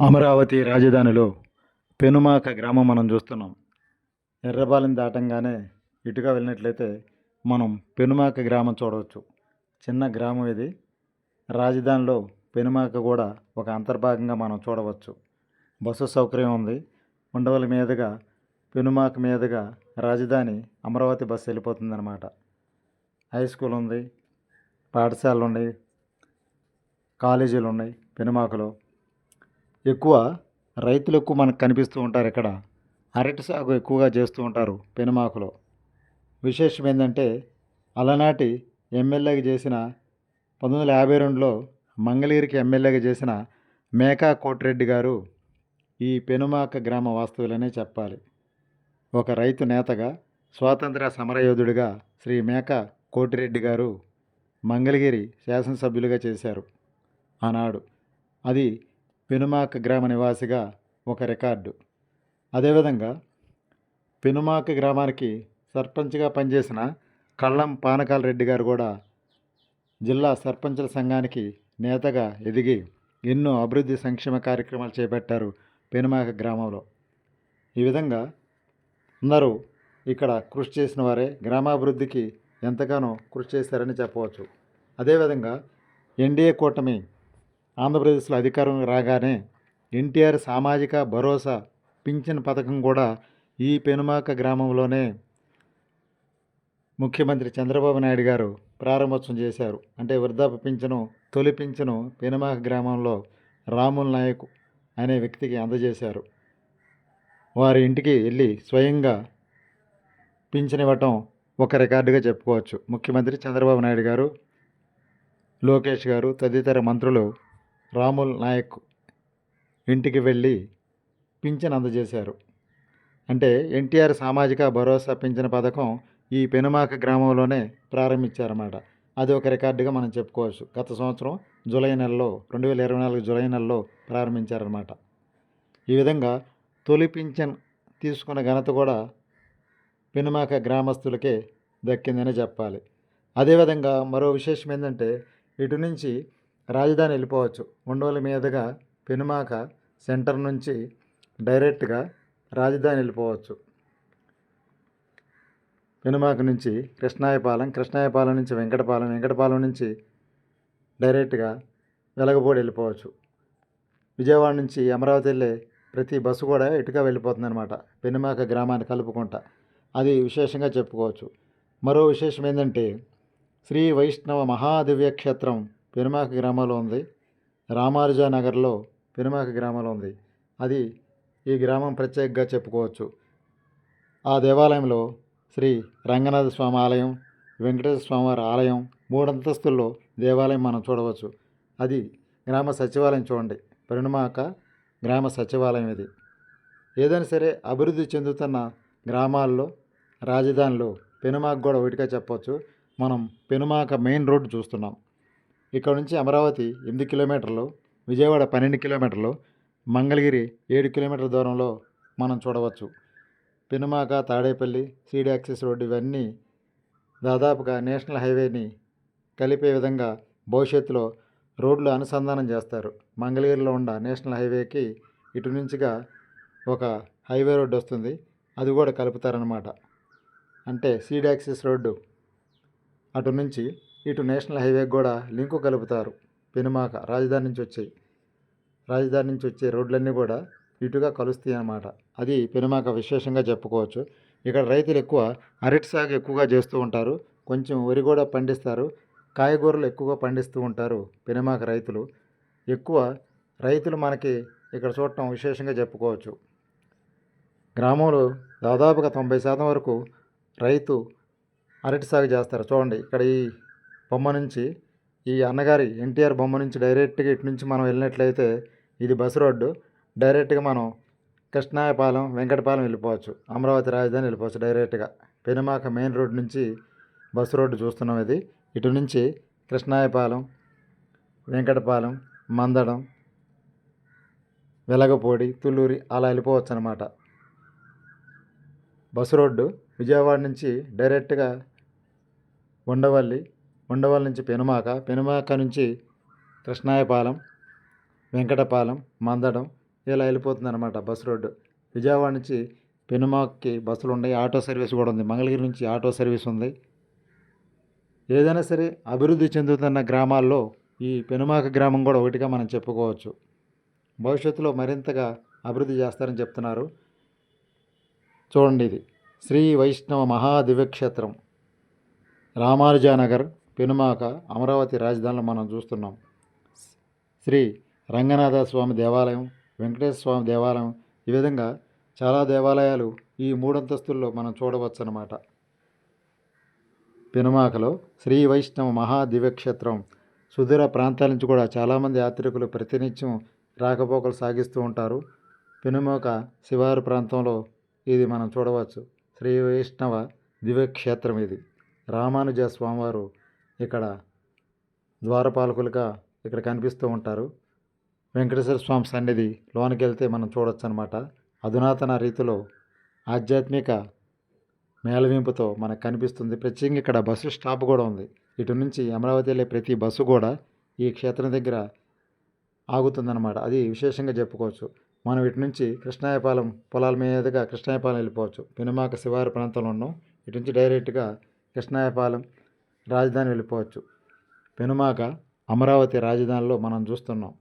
అమరావతి రాజధానిలో పెనుమాక గ్రామం మనం చూస్తున్నాం. ఎర్రబాలెం దాటంగానే ఇటుగా వెళ్ళినట్లయితే మనం పెనుమాక గ్రామం చూడవచ్చు. చిన్న గ్రామం ఇది. రాజధానిలో పెనుమాక కూడా ఒక అంతర్భాగంగా మనం చూడవచ్చు. బస్సు సౌకర్యం ఉంది. ఉండవల మీదుగా పెనుమాక మీదుగా రాజధాని అమరావతి బస్సు వెళ్ళిపోతుందన్నమాట. హై స్కూల్ ఉంది పాఠశాలలు ఉన్నాయి కాలేజీలు ఉన్నాయి పెనుమాకలో. ఎక్కువ రైతులు ఎక్కువ మనకు కనిపిస్తూ ఉంటారు ఇక్కడ. అరటి సాగు ఎక్కువగా చేస్తూ ఉంటారు పెనుమాకులో. విశేషం ఏంటంటే అలనాటి ఎమ్మెల్యేగా చేసిన పంతొమ్మిది వందల యాభై రెండులో మంగళగిరికి ఎమ్మెల్యేగా చేసిన మేకా కోటిరెడ్డి గారు ఈ పెనుమాక గ్రామ వాస్తవులనే చెప్పాలి. ఒక రైతు నేతగా స్వాతంత్ర సమరయోధుడిగా శ్రీ మేకా కోటిరెడ్డి గారు మంగళగిరి శాసనసభ్యులుగా చేశారు ఆనాడు. అది పెనుమాక గ్రామ నివాసిగా ఒక రికార్డు. అదేవిధంగా పెనుమాక గ్రామానికి సర్పంచ్గా పనిచేసిన కళ్ళం పానకాల రెడ్డి గారు కూడా జిల్లా సర్పంచుల సంఘానికి నేతగా ఎదిగి ఎన్నో అభివృద్ధి సంక్షేమ కార్యక్రమాలు చేపట్టారు పెనుమాక గ్రామంలో. ఈ విధంగా అందరూ ఇక్కడ కృషి చేసిన వారే గ్రామాభివృద్ధికి ఎంతగానో కృషి చేశారని చెప్పవచ్చు. అదేవిధంగా ఎన్డీఏ కూటమి ఆంధ్రప్రదేశ్లో అధికారం రాగానే ఎన్టీఆర్ సామాజిక భరోసా పింఛన్ పథకం కూడా ఈ పెనుమాక గ్రామంలోనే ముఖ్యమంత్రి చంద్రబాబు నాయుడు గారు ప్రారంభోత్సవం చేశారు. అంటే వృద్ధాప్య పింఛను తొలి పింఛను పెనుమాక గ్రామంలో రాముల్ నాయక్ అనే వ్యక్తికి అందజేశారు. వారి ఇంటికి వెళ్ళి స్వయంగా పింఛనివ్వటం ఒక రికార్డుగా చెప్పుకోవచ్చు. ముఖ్యమంత్రి చంద్రబాబు నాయుడు గారు లోకేష్ గారు తదితర మంత్రులు రాముల్ నాయక్ ఇంటికి వెళ్ళి పింఛన్ అందజేశారు. అంటే ఎన్టీఆర్ సామాజిక భరోసా పింఛన్ పథకం ఈ పెనుమాక గ్రామంలోనే ప్రారంభించారన్నమాట. అది ఒక రికార్డుగా మనం చెప్పుకోవచ్చు. గత సంవత్సరం జూలై నెలలో రెండు వేల ఇరవై నాలుగు జూలై నెలలో ప్రారంభించారన్నమాట. ఈ విధంగా తొలి పింఛన్ తీసుకున్న ఘనత కూడా పెనుమాక గ్రామస్తులకే దక్కిందని చెప్పాలి. అదేవిధంగా మరో విశేషం ఏంటంటే ఇటు నుంచి రాజధాని వెళ్ళిపోవచ్చు. ఉండవల్లి మీదుగా పెనుమాక సెంటర్ నుంచి డైరెక్ట్గా రాజధాని వెళ్ళిపోవచ్చు. పెనుమాక నుంచి కృష్ణాయపాలెం కృష్ణాయపాలెం నుంచి వెంకటపాలెం వెంకటపాలెం నుంచి డైరెక్ట్గా వెలగపూడి వెళ్ళిపోవచ్చు. విజయవాడ నుంచి అమరావతి వెళ్ళే ప్రతి బస్సు కూడా ఇటుగా వెళ్ళిపోతుంది అనమాట పెనుమాక గ్రామాన్ని కలుపుకుంటా. అది విశేషంగా చెప్పుకోవచ్చు. మరో విశేషం ఏంటంటే శ్రీ వైష్ణవ మహాదివ్య క్షేత్రం పెనుమాక గ్రామంలో ఉంది. రామానుజా నగర్లో పెనుమాక గ్రామంలో ఉంది. అది ఈ గ్రామం ప్రత్యేకంగా చెప్పుకోవచ్చు. ఆ దేవాలయంలో శ్రీ రంగనాథ స్వామి ఆలయం వెంకటేశ్వర స్వామివారి ఆలయం మూడంతస్తుల్లో దేవాలయం మనం చూడవచ్చు. అది గ్రామ సచివాలయం చూడండి. పెనుమాక గ్రామ సచివాలయం ఇది. ఏదైనా సరే అభివృద్ధి చెందుతున్న గ్రామాల్లో రాజధానిలో పెనుమాక కూడా ఒకటిగా చెప్పవచ్చు. మనం పెనుమాక మెయిన్ రోడ్డు చూస్తున్నాం. ఇక్కడ నుంచి అమరావతి ఎనిమిది కిలోమీటర్లు విజయవాడ పన్నెండు కిలోమీటర్లు మంగళగిరి ఏడు కిలోమీటర్ల దూరంలో మనం చూడవచ్చు. Penumaka Tadepalli seed access road ఇవన్నీ దాదాపుగా నేషనల్ హైవేని కలిపే విధంగా భవిష్యత్తులో రోడ్లు అనుసంధానం చేస్తారు. మంగళగిరిలో ఉన్న నేషనల్ హైవేకి ఇటు నుంచిగా ఒక హైవే రోడ్డు వస్తుంది. అది కూడా కలుపుతారనమాట అంటే సీడ్ యాక్సెస్ రోడ్డు అటు నుంచి ఇటు నేషనల్ హైవే కూడా లింకు కలుపుతారు. పెనుమాక రాజధాని నుంచి వచ్చాయి. రాజధాని నుంచి వచ్చే రోడ్లన్నీ కూడా ఇటుగా కలుస్తాయి అన్నమాట. అది పెనుమాక విశేషంగా చెప్పుకోవచ్చు. ఇక్కడ రైతులు ఎక్కువ అరటి సాగు ఎక్కువగా చేస్తూ ఉంటారు. కొంచెం వరి కూడా పండిస్తారు. కాయగూరలు ఎక్కువగా పండిస్తూ ఉంటారు పెనుమాక రైతులు. ఎక్కువ రైతులు మనకి ఇక్కడ చూడటం విశేషంగా చెప్పుకోవచ్చు. గ్రామంలో దాదాపుగా తొంభై శాతం వరకు రైతు అరటి సాగు చేస్తారు. చూడండి ఇక్కడ ఈ బొమ్మ నుంచి ఈ అన్నగారి ఎన్టీఆర్ బొమ్మ నుంచి డైరెక్ట్గా ఇటు నుంచి మనం వెళ్ళినట్లయితే ఇది బస్ రోడ్డు. డైరెక్ట్గా మనం కృష్ణాయపాలెం వెంకటపాలెం వెళ్ళిపోవచ్చు. అమరావతి రాజధాని వెళ్ళిపోవచ్చు డైరెక్ట్గా. పెనుమాక మెయిన్ రోడ్ నుంచి బస్ రోడ్డు చూస్తున్నాం ఇది. ఇటు నుంచి కృష్ణాయపాలెం వెంకటపాలెం మందడం వెలగపూడి తుళ్ళూరి అలా వెళ్ళిపోవచ్చు అనమాట బస్సు రోడ్డు విజయవాడ నుంచి డైరెక్ట్గా ఉండవల్లి ఉండవల్లి నుంచి పెనుమాక పెనుమాక నుంచి కృష్ణాయపాలెం వెంకటపాలెం మందడం ఇలా వెళ్ళిపోతుంది అనమాట బస్ రోడ్డు. విజయవాడ నుంచి పెనుమాక్కి బస్సులు ఉన్నాయి. ఆటో సర్వీస్ కూడా ఉంది. మంగళగిరి నుంచి ఆటో సర్వీస్ ఉంది. ఏదైనా సరే అభివృద్ధి చెందుతున్న గ్రామాల్లో ఈ పెనుమాక గ్రామం కూడా ఒకటిగా మనం చెప్పుకోవచ్చు. భవిష్యత్తులో మరింతగా అభివృద్ధి చేస్తారని చెప్తున్నారు. చూడండి ఇది. శ్రీ వైష్ణవ మహాదివ్యక్షేత్రం. రామానుజానగర్ పెనుమాక అమరావతి రాజధానిలో మనం చూస్తున్నాం. శ్రీ రంగనాథ స్వామి దేవాలయం వెంకటేశ్వర స్వామి దేవాలయం ఈ విధంగా చాలా దేవాలయాలు ఈ మూడంతస్తుల్లో మనం చూడవచ్చు అన్నమాట పెనుమాకలో శ్రీ వైష్ణవ మహాదివ్యక్షేత్రం సుదూర ప్రాంతాల నుంచి కూడా చాలామంది యాత్రికులు ప్రతినిత్యం రాకపోకలు సాగిస్తూ ఉంటారు. పెనుమాక శివారు ప్రాంతంలో ఇది మనం చూడవచ్చు. శ్రీ వైష్ణవ దివ్యక్షేత్రం ఇది. రామానుజ స్వామివారు ఇక్కడ ద్వారపాలకులుగా ఇక్కడ కనిపిస్తూ ఉంటారు. వెంకటేశ్వర స్వామి సన్నిధి లోనికి వెళ్తే మనం చూడొచ్చు అనమాట అధునాతన రీతిలో ఆధ్యాత్మిక మేళవింపుతో మనకు కనిపిస్తుంది. ప్రత్యేకంగా ఇక్కడ బస్సు స్టాప్ కూడా ఉంది. ఇటు నుంచి అమరావతి వెళ్ళే ప్రతి బస్సు కూడా ఈ క్షేత్రం దగ్గర ఆగుతుందన్నమాట అది విశేషంగా చెప్పుకోవచ్చు. మనం ఇటు నుంచి కృష్ణాయపాలెం పొలాల మీదుగా కృష్ణాయపాలెం వెళ్ళిపోవచ్చు. పెనుమాక శివారి ప్రాంతంలో ఉన్నాం. ఇటు నుంచి డైరెక్ట్గా కృష్ణాయపాలెం రాజధాని వెళ్ళిపోవచ్చు. పెనుమాక అమరావతి రాజధానిలో మనం చూస్తున్నాం.